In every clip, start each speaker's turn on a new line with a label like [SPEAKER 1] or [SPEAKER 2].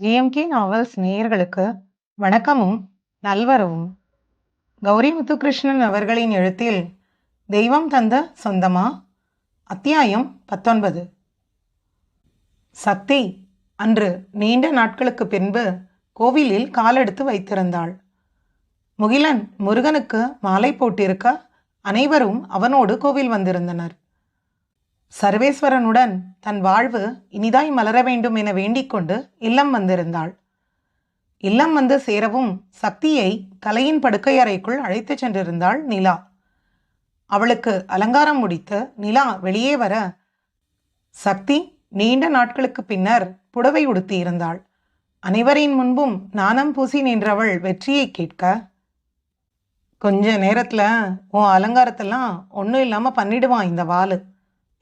[SPEAKER 1] GMK novels நேயர்களுக்கு வணக்கமும் நல்வரவும். கௌரி முத்துகிருஷ்ணன் அவர்களின் எழுத்தில் தெய்வம் தந்த சொந்தமா? அத்தியாயம் பத்தொன்பது. சக்தி அன்று நீண்ட நாட்களுக்கு பின்பு கோவிலில் காலெடுத்து வைத்திருந்தாள். முகிலன் முருகனுக்கு மாலை போட்டிருக்க அனைவரும் அவனோடு கோவில் வந்திருந்தனர். சர்வேஸ்வரனுடன் தன் வாழ்வு இனிதாய் மலர வேண்டும் என வேண்டிக்கொண்டு இல்லம் வந்திருந்தாள். இல்லம் வந்து சேரவும் சக்தியை கலையின் படுக்கை அறைக்குள் அழைத்துச் சென்றிருந்தாள் நிலா. அவளுக்கு அலங்காரம் முடித்து நிலா வெளியே வர சக்தி நீண்ட நாட்களுக்கு பின்னர் புடவை உடுத்தி இருந்தாள் அனைவரின் முன்பும் நாணம் பூசி நின்றவள் வெற்றியை கேட்க கொஞ்ச நேரத்தில் உன் அலங்காரத்தெல்லாம் ஒன்றும் இல்லாமல் பண்ணிடுவான் இந்த வாலு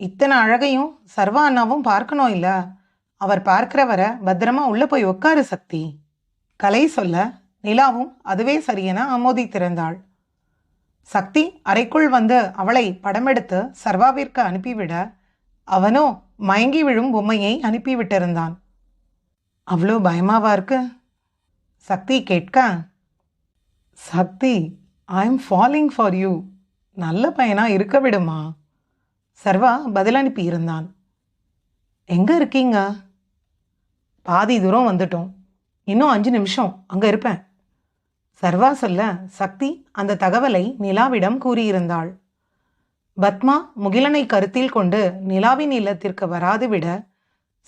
[SPEAKER 1] இத்தனை அழகையும் சர்வா அண்ணாவும் பார்க்கணும் இல்ல? அவர் பார்க்கிறவரை பத்திரமா உள்ள போய் உட்காரு சக்தி. கலை சொல்ல நிலாவும் அதுவே சரியென ஆமோதித்திருந்தாள் சக்தி அறைக்குள் வந்து அவளை படமெடுத்து சர்வாவிற்கு அனுப்பிவிட அவனோ மயங்கி விழும் பொம்மையை அனுப்பிவிட்டிருந்தான். அவ்வளோ பயமாவா இருக்கு? சக்தி கேட்க Sakthi I am falling for you நல்ல பையனா இருக்க விடுமா? சர்வா பதில் அனுப்பியிருந்தான் எங்கே இருக்கீங்க? பாதி தூரம் வந்துட்டோம். இன்னும் அஞ்சு நிமிஷம். அங்கே இருப்பேன். சர்வா சொல்ல சக்தி அந்த தகவலை நிலாவிடம் கூறியிருந்தாள். பத்மா முகிலனை கருத்தில் கொண்டு நிலாவின் இல்லத்திற்கு வராது விட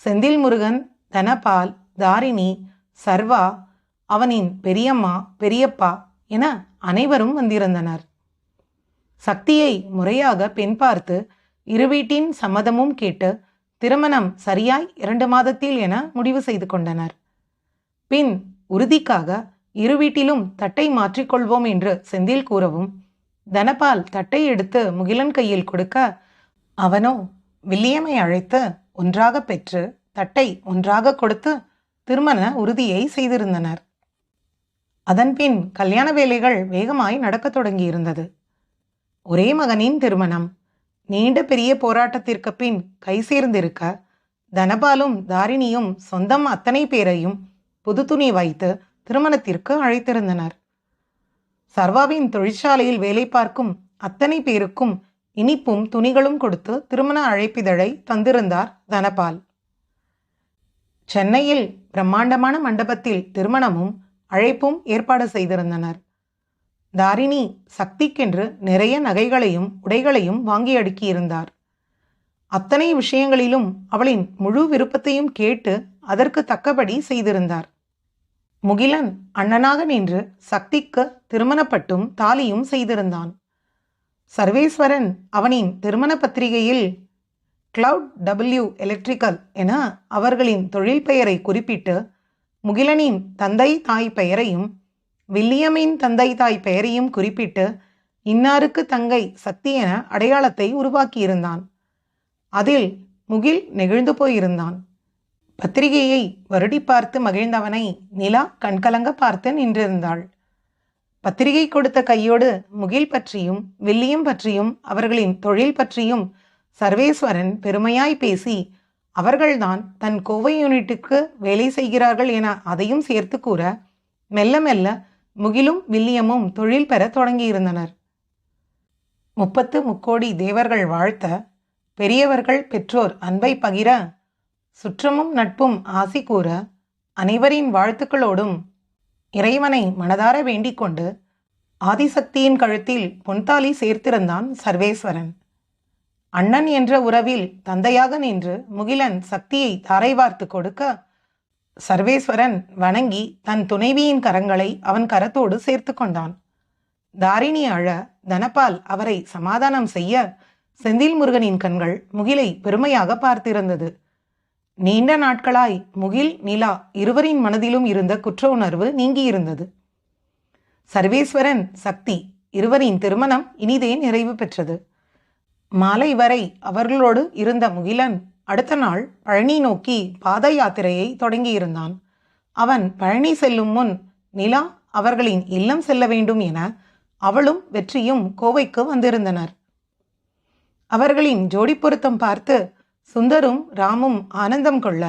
[SPEAKER 1] செந்தில் முருகன் தனபால் தாரிணி சர்வா அவனின் பெரியம்மா பெரியப்பா என அனைவரும் வந்திருந்தனர். சக்தியை முறையாக பெண் பார்த்து இரு வீட்டின் சம்மதமும் கேட்டு திருமணம் சரியாய் இரண்டு மாதத்தில் என முடிவு செய்து கொண்டனர். பின் உறுதிக்காக இரு வீட்டிலும் தட்டை மாற்றிக்கொள்வோம் என்று செந்தில் கூறவும் தனபால் தட்டை எடுத்து முகிலன் கையில் கொடுக்க அவனோ வில்லியமை அழைத்து ஒன்றாக பெற்று தட்டை ஒன்றாக கொடுத்து திருமண உறுதியை செய்திருந்தனர். அதன்பின் கல்யாண வேலைகள் வேகமாய் நடக்கத் தொடங்கியிருந்தது. ஒரே மகனின் திருமணம் நீண்ட பெரிய போராட்டத்திற்கு பின் கை சேர்ந்திருக்க தனபாலும் தாரிணியும் சொந்தம் அத்தனை பேரையும் புது துணி வைத்து திருமணத்திற்கு அழைத்திருந்தனர். சர்வாவின் தொழிற்சாலையில் வேலை பார்க்கும் அத்தனை பேருக்கும் இனிப்பும் துணிகளும் கொடுத்து திருமண அழைப்பிதழை தந்திருந்தார் தனபால். சென்னையில் பிரம்மாண்டமான மண்டபத்தில் திருமணமும் அழைப்பும் ஏற்பாடு செய்திருந்தனர். தாரிணி சக்திக்கென்று நிறைய நகைகளையும் உடைகளையும் வாங்கி அடுக்கியிருந்தார் அத்தனை விஷயங்களிலும் அவளின் முழு விருப்பத்தையும் கேட்டு அதற்கு தக்கபடி செய்திருந்தார். முகிலன் அண்ணனாக நின்று சக்திக்கு திருமணப்பட்டும் தாலியும் செய்திருந்தான். சர்வேஸ்வரன் அவனின் திருமண பத்திரிகையில் கிளவுட் டபிள்யூ எலக்ட்ரிக்கல் என அவர்களின் தொழில் பெயரை குறிப்பிட்டு முகிலனின் தந்தை தாய் பெயரையும் வில்லியமின் தந்தை தாய் பெயரையும் குறிப்பிட்டு இன்னாருக்கு தங்கை சக்தி என அடையாளத்தை உருவாக்கியிருந்தான். அதில் முகில் நெகிழ்ந்து போயிருந்தான். பத்திரிகையை வருடி பார்த்து மகிழ்ந்தவனை நிலா கண்கலங்க பார்த்து நின்றிருந்தாள். பத்திரிகை கொடுத்த கையோடு முகில் பற்றியும் வில்லியம் பற்றியும் அவர்களின் தொழில் பற்றியும் சர்வேஸ்வரன் பெருமையாய் பேசி அவர்கள்தான் தன் கோவை யூனிட்டுக்கு வேலை செய்கிறார்கள் என அதையும் சேர்த்து கூற மெல்ல மெல்ல முகிலும் வில்லியமும் தொழில் பெற தொடங்கியிருந்தனர். முப்பத்து முக்கோடி தேவர்கள் வாழ்த்த பெரியவர்கள் பெற்றோர் அன்பை பகிர சுற்றமும் நட்பும் ஆசி கூற அனைவரின் வாழ்த்துக்களோடும் இறைவனை மனதார வேண்டிக் கொண்டு ஆதிசக்தியின் கழுத்தில் பொன்தாலி சேர்த்திருந்தான் சர்வேஸ்வரன். அண்ணன் என்ற உறவில் தந்தையாக நின்று முகிலன் சக்தியை தாரை வார்த்து கொடுக்க சர்வேஸ்வரன் வணங்கி தன் துணைவியின் கரங்களை அவன் கரத்தோடு சேர்த்து கொண்டான். தாரிணி அழ தனபால் அவரை சமாதானம் செய்ய செந்தில் முருகனின் கண்கள் முகிலை பெருமையாக பார்த்திருந்தது. நீண்ட நாட்களாய் முகில் நிலா இருவரின் மனதிலும் இருந்த குற்ற உணர்வு நீங்கியிருந்தது. சர்வேஸ்வரன் சக்தி இருவரின் திருமணம் இனிதே நிறைவு பெற்றது. மாலை வரை அவர்களோடு இருந்த முகிலன் அடுத்த நாள் பழனி நோக்கி பாத யாத்திரையை தொடங்கியிருந்தான். அவன் பழனி செல்லும் முன் நிலா அவர்களின் இல்லம் செல்ல வேண்டும் என அவளும் வெற்றியும் கோவைக்கு வந்திருந்தனர். அவர்களின் ஜோடி பொருத்தம் பார்த்து சுந்தரும் ராமும் ஆனந்தம் கொள்ள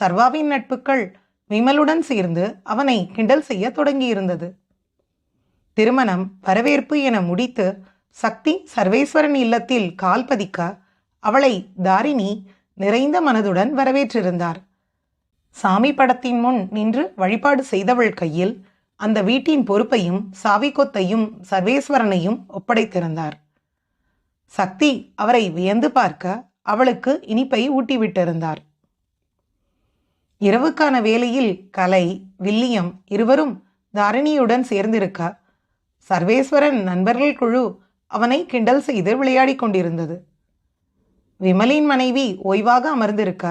[SPEAKER 1] சர்வாவின் நட்புகள் விமலுடன் சேர்ந்து அவனை கிண்டல் செய்ய தொடங்கியிருந்தது. திருமணம் வரவேற்பு என முடித்து சக்தி சர்வேஸ்வரன் இல்லத்தில் கால் பதிக்க அவளை தாரிணி நிறைந்த மனதுடன் வரவேற்றிருந்தார். சாமி படத்தின் முன் நின்று வழிபாடு செய்தவள் கையில் அந்த வீட்டின் பொறுப்பையும் சாவிக்கொத்தையும் சர்வேஸ்வரனையும் ஒப்படைத்திருந்தார். சக்தி அவரை வியந்து பார்க்க அவளுக்கு இனிப்பை ஊட்டிவிட்டிருந்தார். இரவுக்கான வேளையில் கலை வில்லியம் இருவரும் தாரிணியுடன் சேர்ந்திருக்க சர்வேஸ்வரன் நண்பர்கள் குழு அவனை கிண்டல் செய்து விளையாடிக் கொண்டிருந்தது. விமலின் மனைவி ஓய்வாக அமர்ந்திருக்க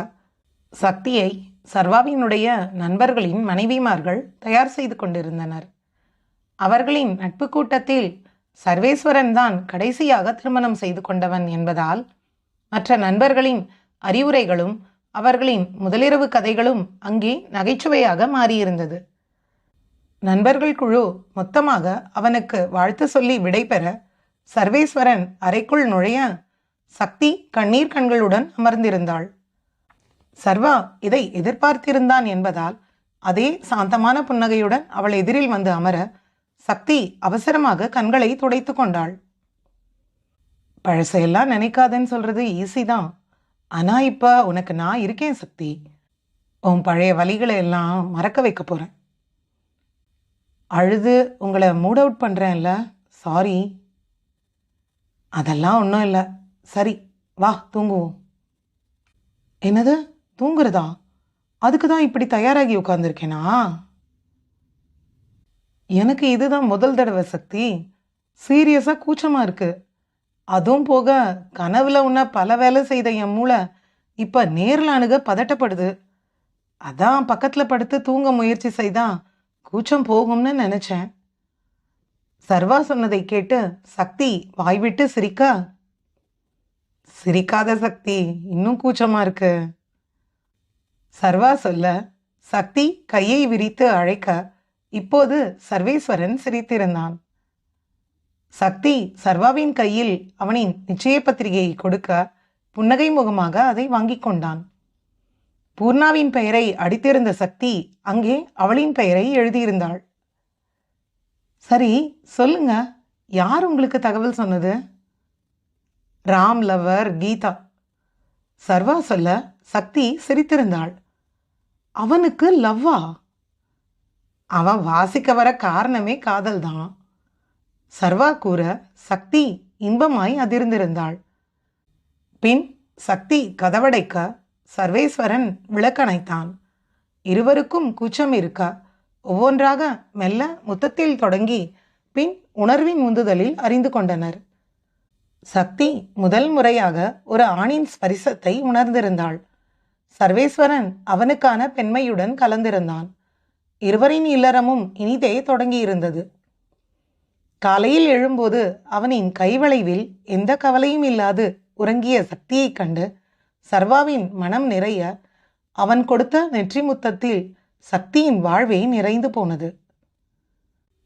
[SPEAKER 1] சக்தியை சர்வாவினுடைய நண்பர்களின் மனைவிமார்கள் தயார் செய்து கொண்டிருந்தனர். அவர்களின் நட்பு கூட்டத்தில் சர்வேஸ்வரன் தான் கடைசியாக திருமணம் செய்து கொண்டவன் என்பதால் மற்ற நண்பர்களின் அறிவுரைகளும் அவர்களின் முதலிரவு கதைகளும் அங்கே நகைச்சுவையாக மாறியிருந்தது. நண்பர்கள் குழு மொத்தமாக அவனுக்கு வாழ்த்து சொல்லி விடைபெற சர்வேஸ்வரன் அறைக்குள் நுழைய சக்தி கண்ணீர் கண்களுடன் அமர்ந்திருந்தாள். சர்வா இதை எதிர்பார்த்திருந்தான் என்பதால் அதே சாந்தமான புன்னகையுடன் அவள் எதிரில் வந்து அமர சக்தி அவசரமாக கண்களை துடைத்து கொண்டாள். பழசையெல்லாம் நினைக்காதேன்னு சொல்றது ஈஸி தான். ஆனா இப்ப உனக்கு நான் இருக்கேன் சக்தி. உன் பழைய வழிகளை எல்லாம் மறக்க வைக்க போறேன். அழுது உங்களை மூட் அவுட் பண்றேன்ல சாரி. அதெல்லாம் ஒன்றும் இல்லை. சரி வா தூங்குவோம். என்னது? தூங்குறதா? அதுக்கு தான் இப்படி தயாராகி உட்காந்துருக்கேனா எனக்கு இதுதான் முதல் தடவை சக்தி. சீரியஸாக கூச்சமாக இருக்குது அதுவும் போக கனவுல உன்ன பல வேலை செய்த என் மூளை இப்போ நேரில் அணுக பதட்டப்படுது. அதான் பக்கத்தில் படுத்து தூங்க முயற்சி செய்தான் கூச்சம் போகும்னு நினச்சேன். சர்வா சொன்னதை கேட்டு சக்தி வாய்விட்டு சிரிக்க சிரிக்காத சக்தி இன்னும் கூச்சமா இருக்கு. சர்வா சொல்ல சக்தி கையை விரித்து அழைக்க இப்போது சர்வேஸ்வரன் சிரித்திருந்தான். சக்தி சர்வாவின் கையில் அவனின் நிச்சய பத்திரிகையை கொடுக்க புன்னகை முகமாக அதை வாங்கிக் கொண்டான். பூர்ணாவின் பெயரை அடித்திருந்த சக்தி அங்கே அவளின் பெயரை எழுதியிருந்தாள். சரி சொல்லுங்க யார் உங்களுக்கு தகவல் சொன்னது? ராம் லவர் கீதா. சர்வா சொல்ல சக்தி சிரித்திருந்தாள். அவனுக்கு லவ்வா? அவன் வாசிக்க வர காரணமே காதல்தான். சர்வா கூற சக்தி இன்பமாய் அதிர்ந்திருந்தாள். பின் சக்தி கதவடைக்க சர்வேஸ்வரன் விளக்கணைத்தான். இருவருக்கும் கூச்சம் இருக்க ஒவ்வொன்றாக மெல்ல முத்தத்தில் தொடங்கி பின் உணர்வின் உந்துதலில் அறிந்து கொண்டனர். சக்தி முதல் முறையாக ஒரு ஆணின் ஸ்பரிசத்தை உணர்ந்திருந்தாள். சர்வேஸ்வரன் அவனுக்கான பெண்மையுடன் கலந்திருந்தான். இருவரின் இல்லறமும் இனிதே தொடங்கியிருந்தது. காலையில் எழும்போது அவனின் கைவளைவில் எந்த கவலையும் இல்லாது உறங்கிய சக்தியைக் கண்டு சர்வாவின் மனம் நிறைய. அவன் கொடுத்த நெற்றி முத்தத்தில் சக்தியின் வாழ்வே நிறைந்து போனது.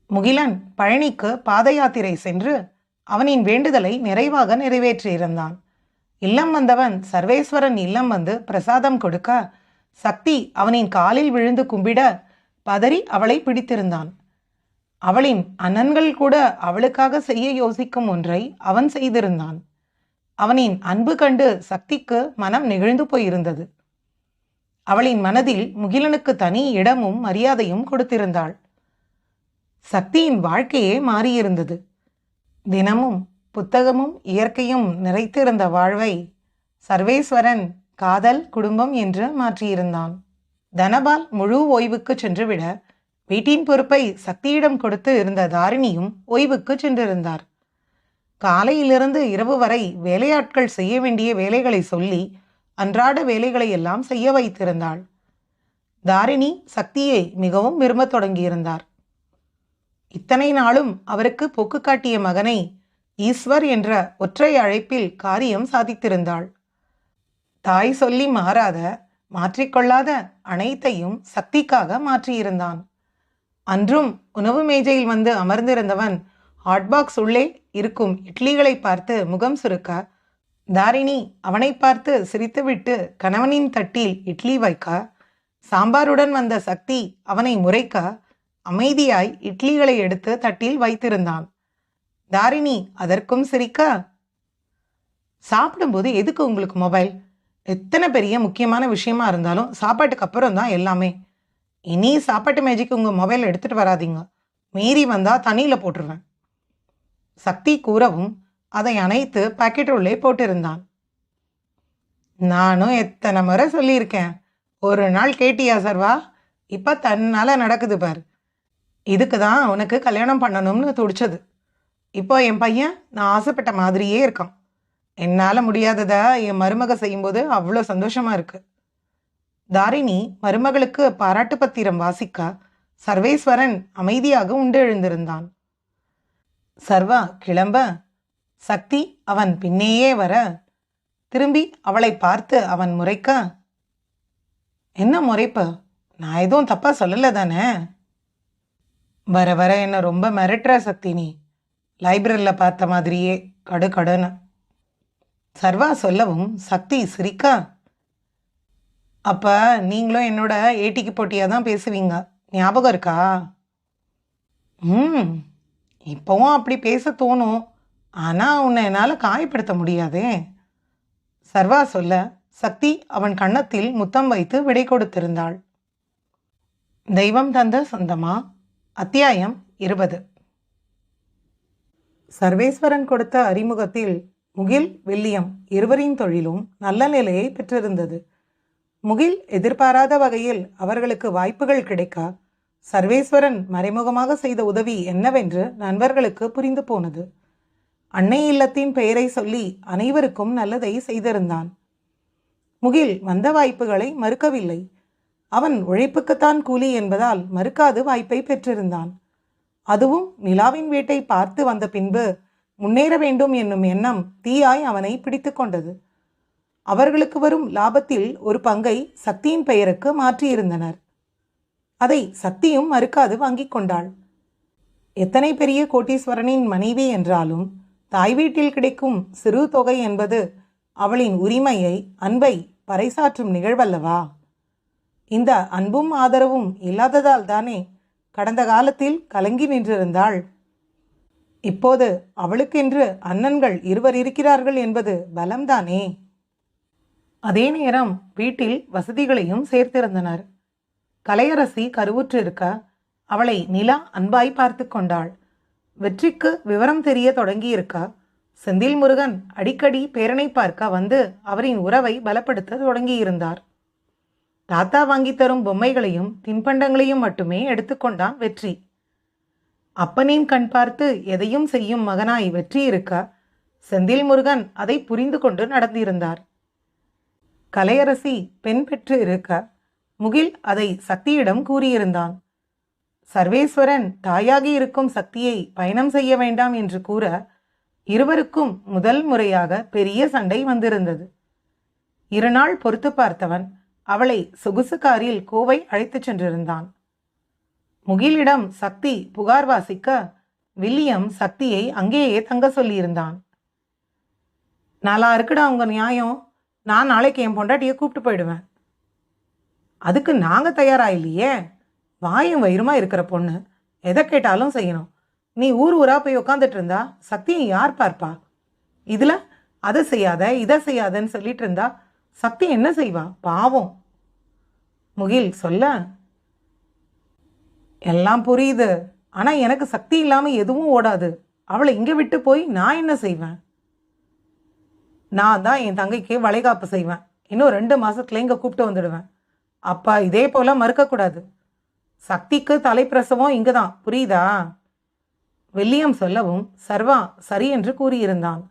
[SPEAKER 1] முகிலன் பழனிக்கு பாத யாத்திரை சென்று அவனின் வேண்டுதலை நிறைவாக நிறைவேற்றியிருந்தான். இல்லம் வந்தவன் சர்வேஸ்வரன் இல்லம் வந்து பிரசாதம் கொடுக்க சக்தி அவனின் காலில் விழுந்து கும்பிட பதறி அவளை பிடித்திருந்தான். அவளின் அண்ணன்கள் கூட அவளுக்காக செய்ய யோசிக்கும் ஒன்றை அவன் செய்திருந்தான். அவனின் அன்பு கண்டு சக்திக்கு மனம் நெகிழ்ந்து போயிருந்தது. அவளின் மனதில் முகிலனுக்கு தனி இடமும் மரியாதையும் கொடுத்திருந்தாள். சக்தியின் வாழ்க்கையே மாறியிருந்தது. தினமும் புத்தகமும் இயற்கையும் நிறைத்திருந்த வாழ்வை சர்வேஸ்வரன் காதல் குடும்பம் என்று மாற்றியிருந்தான். தனபால் முழு ஓய்வுக்கு சென்றுவிட வீட்டின் பொறுப்பை சக்தியிடம் கொடுத்து இருந்த தாரிணியும் ஓய்வுக்கு சென்றிருந்தார். காலையிலிருந்து இரவு வரை வேலையாட்கள் செய்ய வேண்டிய வேலைகளை சொல்லி அன்றாட வேலைகளை எல்லாம் செய்ய வைத்திருந்தாள். தாரிணி சக்தியை மிகவும் விரும்பத் தொடங்கியிருந்தார். இத்தனை நாளும் அவருக்கு போக்கு காட்டிய மகனை ஈஸ்வர் என்ற ஒற்றை அழைப்பில் காரியம் சாதித்திருந்தாள். தாய் சொல்லி மாறாத மாற்றிக்கொள்ளாத அனைத்தையும் சக்திக்காக மாற்றியிருந்தான். அன்றும் உணவு மேஜையில் வந்து அமர்ந்திருந்தவன் ஹாட்பாக்ஸ் உள்ளே இருக்கும் இட்லிகளை பார்த்து முகம் சுருக்க தாரிணி அவனை பார்த்து சிரித்துவிட்டு கணவனின் தட்டில் இட்லி வைக்க சாம்பாருடன் வந்த சக்தி அவனை முறைக்க அமைதியாய் இட்லிகளை எடுத்து தட்டில் வைத்திருந்தான். தாரிணி அதற்கும் சிரிக்க? சாப்பிடும்போது எதுக்கு உங்களுக்கு மொபைல்? எத்தனை பெரிய முக்கியமான விஷயமா இருந்தாலும் சாப்பாட்டுக்கு அப்புறம் தான் எல்லாமே. இனி சாப்பாட்டு மேஜிக்கு உங்கள் மொபைல் எடுத்துட்டு வராதீங்க. மீறி வந்தா தண்ணியில் போட்டுருவேன். சக்தி கூறவும் அதை அணைத்து பாக்கெட் உள்ளே போட்டிருந்தான். நானும் எத்தனை முறை சொல்லியிருக்கேன். ஒரு நாள் கேட்டியா சர்வா? இப்போ தன்னால் நடக்குது பார். இதுக்கு தான் உனக்கு கல்யாணம் பண்ணணும்னு துடிச்சது. இப்போ என் பையன் நான் ஆசைப்பட்ட மாதிரியே இருக்கான். என்னால் முடியாததை என் மருமக செய்யும்போது அவ்வளோ சந்தோஷமாக இருக்குது தாரிணி மருமகளுக்கு பாராட்டு பத்திரம் வாசிக்க சர்வேஸ்வரன் அமைதியாக உண்டு எழுந்திருந்தான். சர்வா கிளம்ப. சக்தி அவன் பின்னேயே வர. திரும்பி அவளை பார்த்து அவன் முறைக்க என்ன முறைப்ப? நான் எதுவும் தப்பாக சொல்லலை தானே? வர வர என்ன ரொம்ப மிரட்டுற சக்தி நீ. லைப்ரரியில் பார்த்த மாதிரியே கடு கடுன்னு. சர்வா சொல்லவும் சக்தி சிரிக்கா. அப்போ நீங்களும் என்னோட ஏட்டிக்கு போட்டியாக தான் பேசுவீங்க? ஞாபகம் இருக்கா? ம். இப்போவும் அப்படி பேச தோணும். ஆனால் உன்னை என்னால் காயப்படுத்த முடியாதே. சர்வா சொல்ல சக்தி அவன் கன்னத்தில் முத்தம் வைத்து விடை கொடுத்திருந்தாள். தெய்வம் தந்த சொந்தமா? அத்தியாயம் இருபது. சர்வேஸ்வரன் கொடுத்த அறிமுகத்தில் முகில் வில்லியம் இருவரின் தொழிலும் நல்ல நிலையை பெற்றிருந்தது. முகில் எதிர்பாராத வகையில் அவர்களுக்கு வாய்ப்புகள் கிடைக்க சர்வேஸ்வரன் மறைமுகமாக செய்த உதவி என்னவென்று நண்பர்களுக்கு புரிந்து போனது. அன்னை இல்லத்தின் பெயரை சொல்லி அனைவருக்கும் நல்லதை செய்திருந்தான். முகில் வந்த வாய்ப்புகளை மறுக்கவில்லை. அவன் உழைப்புக்குத்தான் கூலி என்பதால் மறுக்காது வாய்ப்பை பெற்றிருந்தான். அதுவும் நிலாவின் வீட்டை பார்த்து வந்த பின்பு முன்னேற வேண்டும் என்னும் எண்ணம் தீயாய் அவனை பிடித்து கொண்டது. அவர்களுக்கு வரும் லாபத்தில் ஒரு பங்கை சக்தியின் பெயருக்கு மாற்றியிருந்தனர். அதை சக்தியும் மறுக்காது வாங்கிக் கொண்டாள். எத்தனை பெரிய கோட்டீஸ்வரனின் மனைவி என்றாலும் தாய் வீட்டில் கிடைக்கும் சிறு தொகை என்பது அவளின் உரிமையை அன்பை பறைசாற்றும் நிகழ்வல்லவா? இந்த அன்பும் ஆதரவும் இல்லாததால் தானே கடந்த காலத்தில் கலங்கி நின்றிருந்தாள். இப்போது அவளுக்கென்று அண்ணன்கள் இருவர் இருக்கிறார்கள் என்பது பலம்தானே? அதே நேரம் வீட்டில் வசதிகளையும் சேர்த்திருந்தனர். கலையரசி கருவுற்று இருக்க அவளை நிலா அன்பாய் பார்த்து கொண்டாள். வெற்றிக்கு விவரம் தெரிய தொடங்கியிருக்க செந்தில் முருகன் அடிக்கடி பேரனை பார்க்க வந்து அவரின் உறவை பலப்படுத்த தொடங்கியிருந்தார். தாத்தா வாங்கி தரும் பொம்மைகளையும் தின்பண்டங்களையும் மட்டுமே எடுத்துக்கொண்டான் வெற்றி. அப்பனின் கண் பார்த்து எதையும் செய்யும் மகனாய் வெற்றி இருக்க செந்தில் முருகன் அதை புரிந்து கொண்டு நடந்திருந்தார். கலையரசி பெண் பெற்று இருக்க முகில் அதை சக்தியிடம் கூறியிருந்தான். சர்வேஸ்வரன் தாயாகி இருக்கும் சக்தியை பயணம் செய்ய வேண்டாம் என்று கூற இருவருக்கும் முதல் முறையாக பெரிய சண்டை வந்திருந்தது. இருநாள் பொறுத்து பார்த்தவன் அவளை சொகுசு காரில் கோவை அழைத்துச் சென்றிருந்தான். முகிலிடம் சக்தி புகார் வாசிக்க வில்லியம் சக்தியை அங்கேயே தங்க சொல்லியிருந்தான். நாளா இருக்குடா உங்க நியாயம்? நான் நாளைக்கு என் பொண்டாட்டியை கூப்பிட்டு போயிடுவேன். அதுக்கு நாங்கள் தயாரா இல்லையே? வாயும் வயிறுமா இருக்கிற பொண்ணு. எதை கேட்டாலும் செய்யணும். நீ ஊர் ஊரா போய் உட்காந்துட்டு இருந்தா சக்தியை யார் பார்ப்பா? இதுல அதை செய்யாத இதை செய்யாதன்னு சொல்லிட்டு இருந்தா சக்தி என்ன செய்வா? பாவம். முகில் சொல்ல எல்லாம் புரியுது. ஆனா எனக்கு சக்தி இல்லாமல் எதுவும் ஓடாது. அவளை இங்கே விட்டு போய் நான் என்ன செய்வேன்? நான் தான் என் தங்கைக்கு வளைகாப்பு செய்வேன். இன்னும் ரெண்டு மாசத்துல இங்க கூப்பிட்டு வந்துடுவேன். அப்பா இதே போல மறுக்கக்கூடாது. சக்திக்கு தலைப்பிரசவம் இங்கே தான் புரியுதா? வில்லியம் சொல்லவும் சர்வா சரி என்று கூறியிருந்தான்.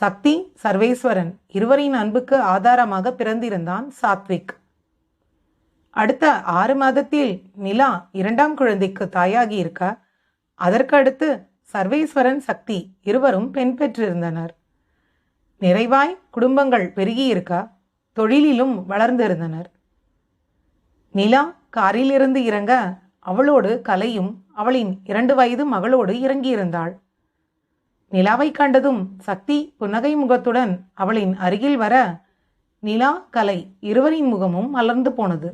[SPEAKER 1] சக்தி சர்வேஸ்வரன் இருவரின் அன்புக்கு ஆதாரமாக பிறந்திருந்தான் சாத்விக். அடுத்த ஆறு மாதத்தில் நிலா இரண்டாம் குழந்தைக்கு தாயாகி இருக்க அதற்கு அடுத்து சர்வேஸ்வரன் சக்தி இருவரும் பெண் பெற்றிருந்தனர். நிறைவாய் குடும்பங்கள் பெருகியிருக்க தொழிலிலும் வளர்ந்திருந்தனர். நிலா காரிலிருந்து இறங்க அவளோடு கலையும் அவளின் இரண்டு வயது மகளோடு இறங்கியிருந்தாள். நிலாவை கண்டதும் சக்தி புன்னகை முகத்துடன் அவளின் அருகில் வர நிலா கலை இருவரின் முகமும் மலர்ந்து போனது.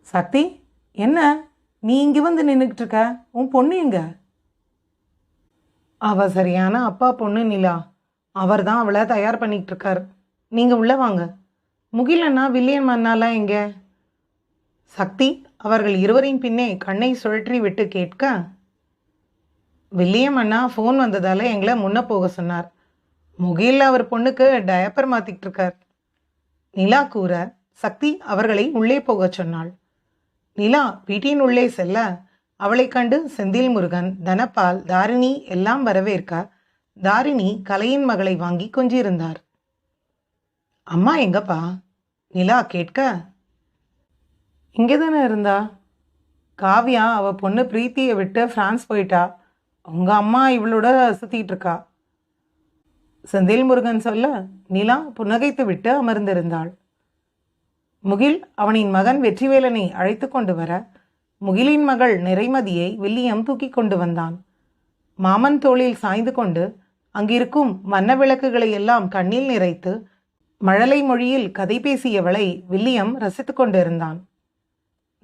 [SPEAKER 1] சக்தி என்ன? நீ இங்கே வந்து நின்றுக்கிட்டு இருக்க உன் பொண்ணு எங்க? அவ சரியான அப்பா பொண்ணு நிலா. அவர் தான் அவளை தயார் பண்ணிக்கிட்டு இருக்கார் நீங்கள் உள்ளே வாங்க. முகிலண்ணா வில்லியம் அண்ணாலாம் எங்க? சக்தி அவர்கள் இருவரின் பின்னே கண்ணை சுழற்றி விட்டு கேட்க வில்லியம் அண்ணா ஃபோன் வந்ததால் எங்களை முன்ன போக சொன்னார். முகில் அவர் பொண்ணுக்கு டயப்பர் மாற்றிக்கிட்டு இருக்கார் நிலா கூற சக்தி அவர்களை உள்ளே போகச் சொன்னாள். நிலா வீட்டின் உள்ளே செல்ல அவளை கண்டு செந்தில் முருகன் தனபால் தாரிணி எல்லாம் வரவேற்க தாரிணி கலையின் மகளை வாங்கி கொஞ்சியிருந்தார். அம்மா எங்கப்பா? நிலா கேட்க இங்கே தானே இருந்தா? காவ்யா அவ பொண்ணு பிரீத்தியை விட்டு பிரான்ஸ் போயிட்டா? உங்கள் அம்மா இவளோட சுற்றிக்கிட்டு இருக்கா? செந்தில் முருகன் சொல்ல நிலா புன்னகைத்து விட்டு அமர்ந்திருந்தாள். முகில் அவனின் மகன் வெற்றிவேலனை அழைத்து கொண்டு வர முகிலின் மகள் நிறைமதியை வில்லியம் தூக்கி கொண்டு வந்தான். மாமன் தோளில் சாய்ந்து கொண்டு அங்கிருக்கும் வண்ண விளக்குகளை எல்லாம் கண்ணில் நிறைத்து மழலை மொழியில் கதை பேசியவளை வில்லியம் ரசித்து கொண்டிருந்தான்.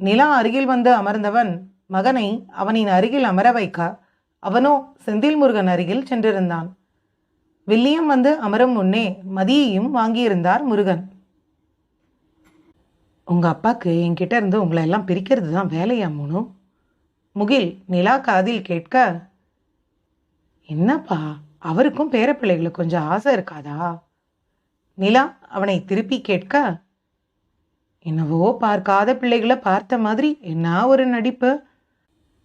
[SPEAKER 1] நிலா அருகில் வந்து அமர்ந்தவன் மகனை அவனின் அருகில் அமர வைக்க அவனோ செந்தில் முருகன் அருகில் சென்றிருந்தான். வில்லியம் வந்து அமரும் முன்னே மதியையும் வாங்கியிருந்தார் முருகன். உங்க அப்பாக்கு என்கிட்ட இருந்து உங்களை எல்லாம் பிரிக்கிறது தான் வேலையா மூணு முகில் நிலா காதில் கேட்க என்னப்பா அவருக்கும் பேரப்பிள்ளைகளுக்கு கொஞ்சம் ஆசை இருக்காதா? நிலா அவனை திருப்பி கேட்க என்னவோ பார்க்காத பிள்ளைகளை பார்த்த மாதிரி என்ன ஒரு நடிப்பு?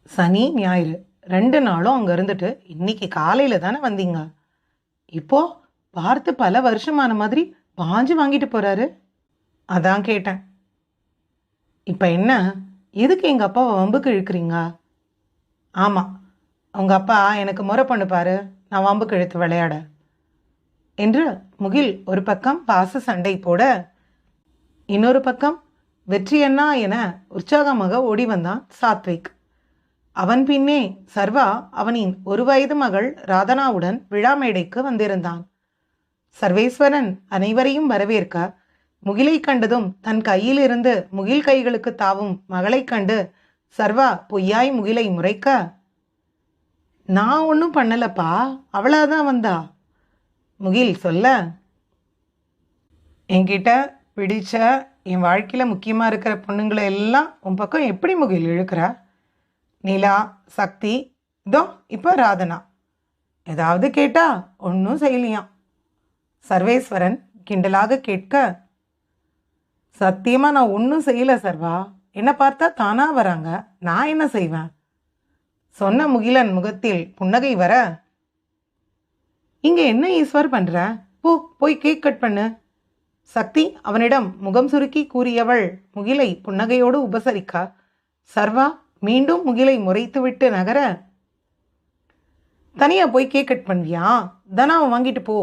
[SPEAKER 1] சனி ஞாயிறு ரெண்டு நாளும் அங்கே இருந்துட்டு இன்னைக்கு காலையில் தானே வந்தீங்க? இப்போ பார்த்து பல வருஷமான மாதிரி பாஞ்சு வாங்கிட்டு போகிறாரு அதான் கேட்டேன். இப்போ என்ன? எதுக்கு எங்கள் அப்பாவை வம்புக்கு இழுக்கிறீங்க? ஆமாம் உங்கள் அப்பா எனக்கு முறை பண்ணு பாரு நான் வம்புக்கு இழுத்து விளையாட. என்று முகில் ஒரு பக்கம் பாச சண்டை போட இன்னொரு பக்கம் வெற்றி என்ன என உற்சாகமாக ஓடி வந்தான் சாத்விக். அவன் பின்னே சர்வா அவனின் ஒரு வயது மகள் ராதனாவுடன் விழா மேடைக்கு வந்திருந்தான். சர்வேஸ்வரன் அனைவரையும் வரவேற்க முகிலை கண்டதும் தன் கையிலிருந்து முகில் கைகளுக்கு தாவும் மகளைக் கண்டு சர்வா பொய்யாய் முகிலை முறைக்க? நான் ஒன்றும் பண்ணலப்பா அவளாதான் வந்தா. முகில் சொல்ல. என்கிட்ட பிடிச்ச என் வாழ்க்கையில் முக்கியமாக இருக்கிற பொண்ணுங்களை எல்லாம் உன் பக்கம் எப்படி முகில் இழுக்கிற? நிலா சக்தி இதோ இப்போ ராதனா. ஏதாவது கேட்டா ஒன்றும் செய்யலையாம். சர்வேஸ்வரன் கிண்டலாக கேட்க சத்தியமாக நான் ஒன்றும் செய்யலை சர்வா. என்னை பார்த்தா தானாக வராங்க. நான் என்ன செய்வேன்? சொன்ன முகிலன் முகத்தில் புன்னகை வர இங்கே என்ன ஈஸ்வர் பண்ணுற போ போய் கேக் கட் பண்ணு. சக்தி அவனிடம் முகம் சுருக்கி கூறியவள் முகிலை புன்னகையோடு உபசரிக்க சர்வா மீண்டும் முகிலை முறைத்துவிட்டு நகர தனியாக போய் கேக் கட் பண்ணுவியா தனாவை வாங்கிட்டு போ.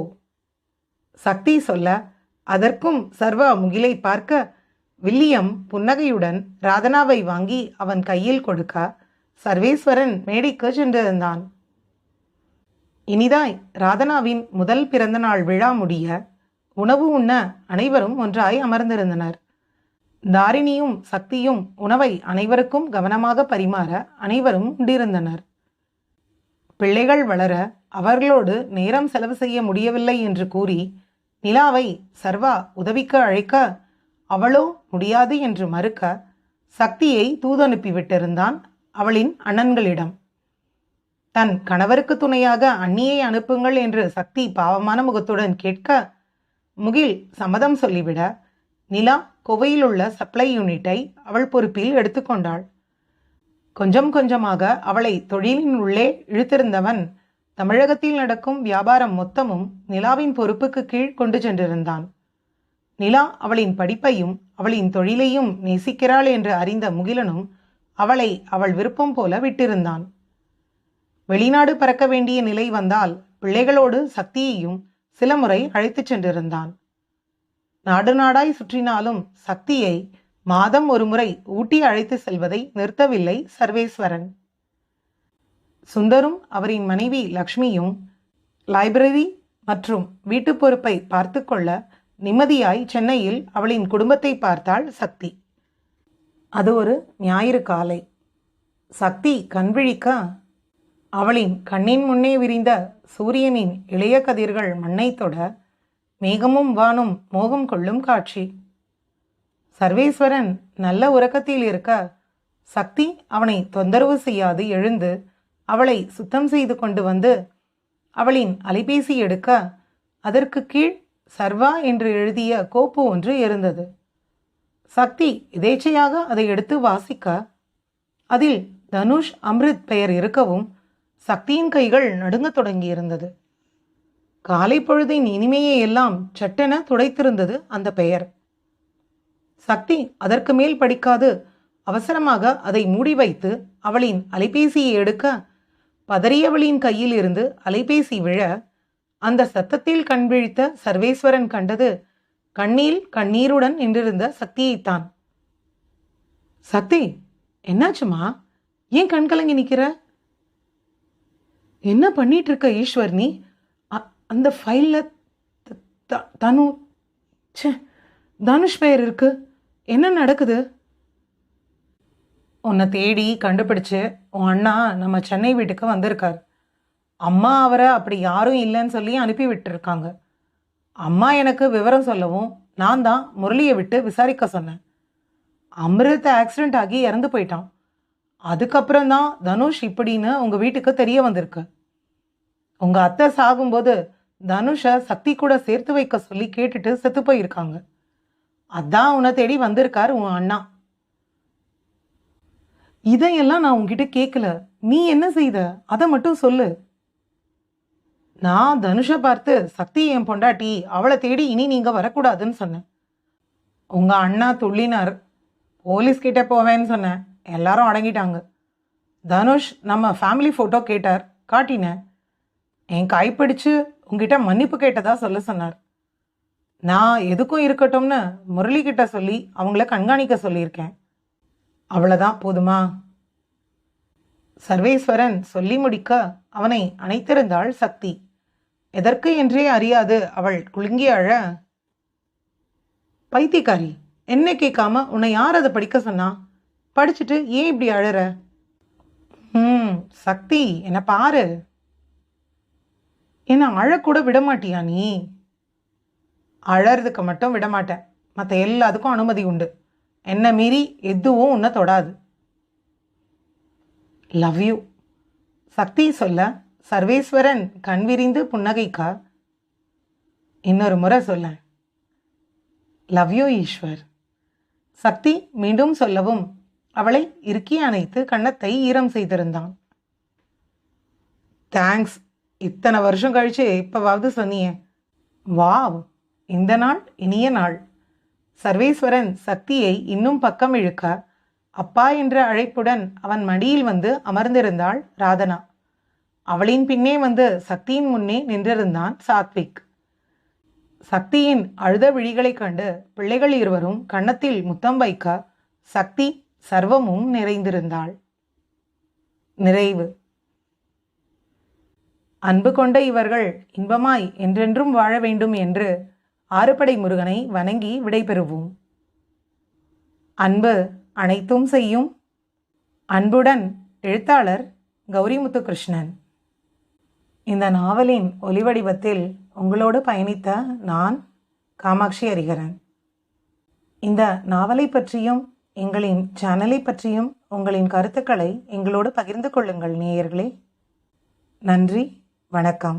[SPEAKER 1] சக்தி சொல்ல அதற்கும் சர்வா முகிலை பார்க்க வில்லியம் புன்னகையுடன் ராதனாவை வாங்கி அவன் கையில் கொடுக்க சர்வேஸ்வரன் மேடைக்கு சென்றிருந்தான். இனிதாய் ராதனாவின் முதல் பிறந்தநாள் விழா முடிய உணவு உண்ண அனைவரும் ஒன்றாய் அமர்ந்திருந்தனர். தாரிணியும் சக்தியும் உணவை அனைவருக்கும் கவனமாக பரிமாற அனைவரும் உண்டிருந்தனர். பிள்ளைகள் வளர அவர்களோடு நேரம் செலவு செய்ய முடியவில்லை என்று கூறி நிலாவை சர்வா உதவிக்கு அழைக்க அவளோ முடியாது என்று மறுக்க சக்தியை தூதனுப்பிவிட்டிருந்தான் அவளின் அண்ணன்களிடம். தன் கணவருக்கு துணையாக அண்ணியை அனுப்புங்கள் என்று சக்தி பாவமான முகத்துடன் கேட்க முகில் சம்மதம் சொல்லிவிட நிலா கோவையிலுள்ள சப்ளை யூனிட்டை அவள் பொறுப்பில் எடுத்துக்கொண்டாள் கொஞ்சம் கொஞ்சமாக அவளை தொழிலின் உள்ளே இழுத்திருந்தவன் தமிழகத்தில் நடக்கும் வியாபாரம் மொத்தமும் நிலாவின் பொறுப்புக்கு கீழ் கொண்டு சென்றிருந்தான். நிலா அவளின் படிப்பையும் அவளின் தொழிலையும் நேசிக்கிறாள் என்று அறிந்த முகிலனும் அவளை அவள் விருப்பம் போல விட்டிருந்தான். வெளிநாடு பறக்க வேண்டிய நிலை வந்தால் பிள்ளைகளோடு சக்தியையும் சில முறை அழைத்துச் சென்றிருந்தான். நாடு நாடாய் சுற்றினாலும் சக்தியை மாதம் ஒருமுறை ஊட்டி அழைத்து செல்வதை நிறுத்தவில்லை சர்வேஸ்வரன். சுந்தரும் அவரின் மனைவி லக்ஷ்மியும் லைப்ரரி மற்றும் வீட்டுப் பொறுப்பை பார்த்து கொள்ள நிம்மதியாய் சென்னையில் அவளின் குடும்பத்தை பார்த்தாள் சக்தி. அது ஒரு ஞாயிறு காலை. சக்தி கண்விழிக்க அவளின் கண்ணின் முன்னே விரிந்த சூரியனின் இளைய கதிர்கள் மண்ணை தொட மேகமும் வானும் மோகம் கொள்ளும் காட்சி. சர்வேஸ்வரன் நல்ல உறக்கத்தில் இருக்க சக்தி அவனை தொந்தரவு செய்யாது எழுந்து அவளை சுத்தம் செய்து கொண்டு வந்து அவளின் அலைபேசி எடுக்க அதற்கு கீழ் சர்வா என்று எழுதிய கோப்பு ஒன்று இருந்தது. சக்தி எதேச்சையாக அதை எடுத்து வாசிக்க அதில் தனுஷ் அம்ரித் பெயர் இருக்கவும் சக்தியின் கைகள் நடுங்கத் தொடங்கியிருந்தது. காலை பொழுதின் இனிமையை எல்லாம் சட்டென துடைத்திருந்தது அந்த பெயர். சக்தி அதற்கு மேல் படிக்காது அவசரமாக அதை மூடி வைத்து அவளின் அலைபேசியை எடுக்க பதறியவளின் கையில் இருந்து அலைபேசி விழ அந்த சத்தத்தில் கண் விழித்த சர்வேஸ்வரன் கண்டது கண்ணில் கண்ணீருடன் நின்றிருந்த சக்தியைத்தான். சக்தி என்னாச்சுமா? ஏன் கண்கலங்கி நிற்கிற நிக்கிற? என்ன பண்ணிட்டு இருக்க ஈஸ்வர் நீ அந்த ஃபைலில் த- த- தனு ச்சே தனுஷ் பெயர் இருக்கு. என்ன நடக்குது? உன்னை தேடி கண்டுபிடிச்சு உன் அண்ணா நம்ம சென்னை வீட்டுக்கு வந்திருக்கார். அம்மா அவரை அப்படி யாரும் இல்லைன்னு சொல்லி அனுப்பி விட்டுருக்காங்க. அம்மா எனக்கு விவரம் சொல்லவும் நான் தான் முரளியை விட்டு விசாரிக்க சொன்னேன். அமிர்த ஆக்சிடென்ட் ஆகி இறந்து போயிட்டான். அதுக்கப்புறம் தான் தனுஷ் இப்படின்னு உங்கள் வீட்டுக்கு தெரிய வந்திருக்கு. உங்கள் அத்தை சாகும்போது தனுஷை சக்தி கூட சேர்த்து வைக்க சொல்லி கேட்டுட்டு செத்து போயிருக்காங்க. அதான் உன்னை தேடி வந்திருக்கார் உன் அண்ணா. இதையெல்லாம் நான் உங்ககிட்ட கேட்கல நீ என்ன செய்த? அதை மட்டும் சொல்லு. நான் தனுஷை பார்த்து சக்தி என் பொண்டாட்டி அவளை தேடி இனி நீங்கள் வரக்கூடாதுன்னு சொன்னேன். உங்கள் அண்ணா துள்ளினார். போலீஸ்கிட்ட போவேன்னு சொன்னேன். எல்லாரும் அடங்கிட்டாங்க. தனுஷ் நம்ம ஃபேமிலி ஃபோட்டோ கேட்டார். காட்டினேன். என் கைப்பிடிச்சு உங்ககிட்ட மன்னிப்பு கேட்டதா சொல்ல சொன்னார். நான் எதுக்கும் இருக்கட்டும்னு முரளிகிட்ட சொல்லி அவங்கள கண்காணிக்க சொல்லியிருக்கேன். அவ்வளோதான் போதுமா? சர்வேஸ்வரன் சொல்லி முடிக்க அவனை அணைத்திருந்தாள் சக்தி. எதற்கு என்றே அறியாது அவள் குலுங்கி அழ. பைத்தியக்காரி என்ன கேட்காம உன்னை யார் அதை படிக்க சொன்னா? படிச்சுட்டு ஏன் இப்படி அழற? ம் சக்தி என்னை பாரு. என்ன அழக்கூட விட மாட்டியா நீ? அழறதுக்கு மட்டும் விட மாட்டேன். மற்ற எல்லாத்துக்கும் அனுமதி உண்டு. என்னை மீறி எதுவும் உன்னை தொடாது. லவ் யூ சக்தி சொல்ல சர்வேஸ்வரன் கண் விரிந்து புன்னகைக்கா? இன்னொரு முறை சொல்ல. Love you Ishwar. சக்தி மீண்டும் சொல்லவும் அவளை இறுக்கி அணைத்து கன்னத்தை ஈரம் செய்திருந்தான். தேங்க்ஸ் இத்தனை வருஷம் கழிச்சு இப்போவாவது சொன்னியே வாவ் இந்த நாள் இனிய நாள். சர்வேஸ்வரன் சக்தியை இன்னும் பக்கம் இழுக்க அப்பா என்ற அழைப்புடன் அவன் மடியில் வந்து அமர்ந்திருந்தாள் ராதனா. அவளின் பின்னே வந்து சக்தியின் முன்னே நின்றிருந்தான் சாத்விக். சக்தியின் அழுத விழிகளைக் கண்டு பிள்ளைகள் இருவரும் கன்னத்தில் முத்தம் வைக்க சக்தி சர்வமும் நிறைந்திருந்தாள். நிறைவு. அன்பு கொண்ட இவர்கள் இன்பமாய் என்றென்றும் வாழ வேண்டும் என்று ஆறுபடை முருகனை வணங்கி விடைபெறுவோம். அன்பு அனைத்தும் செய்யும் அன்புடன் எழுத்தாளர் கௌரிமுத்து கிருஷ்ணன் இந்த நாவலின் ஒலிவடிவத்தில் உங்களோடு பயணித்த நான் காமாட்சி ஹரிஹரன். இந்த நாவலை பற்றியும் எங்களின் சேனலை பற்றியும் உங்களின் கருத்துக்களை எங்களோடு பகிர்ந்து கொள்ளுங்கள் நேயர்களே. நன்றி. வணக்கம்.